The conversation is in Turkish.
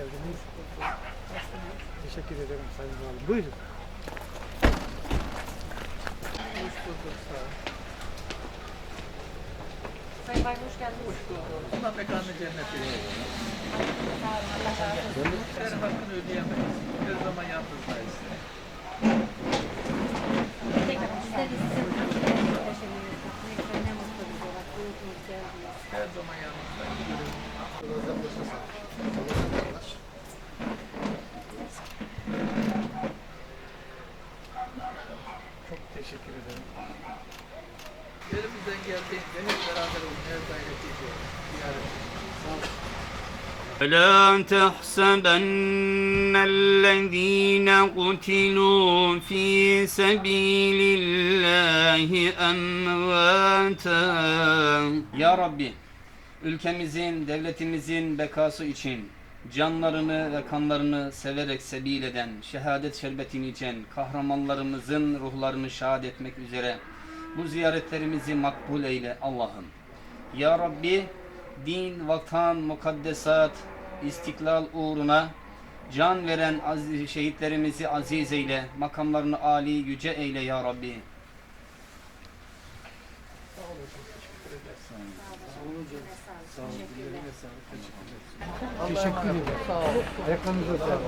geldiniz. Teşekkür ederim Sayın Valim. Buyurun. Hoş bulduk sağ ol. Sayın Valim hoş geldiniz. Hoş bulduk. Allah mekanı cennet olun. Olsun. Her hakkını ödeyemeyiz. Her zaman yalnızdayız. Tekrar geldiniz. Her zaman yalnızdayız. Çok teşekkür ederim. Elimizden geldiğince hep beraber olmaya gayret ediyoruz. Ziyaret Sağ olun. فلا تحسبن الذين قتلوا في سبيل الله أمواتا Ya Rabbi, ülkemizin, devletimizin bekası için canlarını ve kanlarını severek sebil eden, şehadet şerbetini içen kahramanlarımızın ruhlarını şahit etmek üzere bu ziyaretlerimizi makbul eyle Allah'ım. Ya Rabbi, din, vatan, mukaddesat, istiklal uğruna can veren aziz, şehitlerimizi aziz eyle, makamlarını âli, yüce eyle ya Rabbi. Sağ olun. Teşekkür ederiz. Sağ olun hocam. Sağ olun. Teşekkür ederim. Teşekkür ederim. Sağ olun. Ayaklarınıza sağlık.